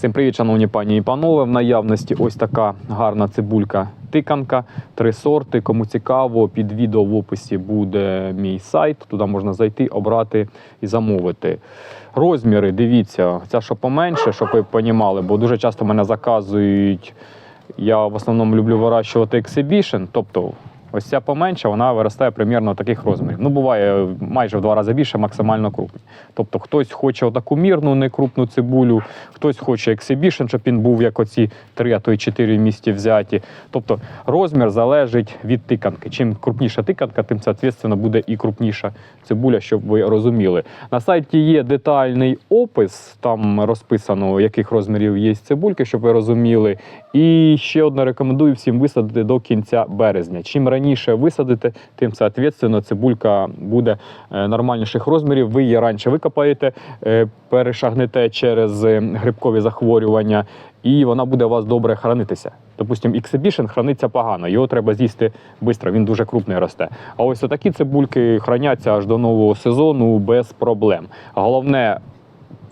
Всім привіт, шановні пані і панове. В наявності ось така гарна цибулька тиканка, три сорти. Кому цікаво, під відео в описі буде мій сайт. Туди можна зайти, обрати і замовити. Розміри, дивіться, ця що поменше, щоб ви розуміли, бо дуже часто мене заказують. Я в основному люблю вирощувати ексибішн, тобто ось ця поменше, вона виростає примірно таких розмірів. Ну, буває майже в два рази більше, максимально крупні. Тобто хтось хоче отаку мірну, не крупну цибулю, хтось хоче ексибішн, щоб він був як оці три, а то й чотири в місті взяті. Тобто розмір залежить від тиканки. Чим крупніша тиканка, тим соответственно буде і крупніша цибуля, щоб ви розуміли. На сайті є детальний опис, там розписано, яких розмірів є цибульки, щоб ви розуміли. І ще одне рекомендую всім висадити до кінця березня. Чим раніше висадите, тим соответственно цибулька буде е, нормальніших розмірів. Ви її раніше викопаєте, е, перешагнете через е, грибкові захворювання, і вона буде у вас добре хранитися. Допустим, ексибішн храниться погано, його треба з'їсти швидко, він дуже крупний росте. А ось такі цибульки храняться аж до нового сезону без проблем. Головне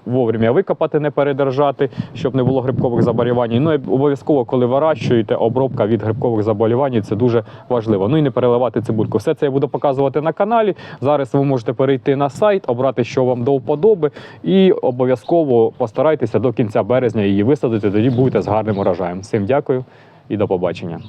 вовремя викопати, не передержати, щоб не було грибкових заболівань. Ну і обов'язково, коли вирощуєте, обробка від грибкових заболівань це дуже важливо. Ну і не переливати цибульку. Все це я буду показувати на каналі. Зараз ви можете перейти на сайт, обрати, що вам до вподоби, і обов'язково постарайтеся до кінця березня її висадити. Тоді будете з гарним урожаєм. Всім дякую і до побачення.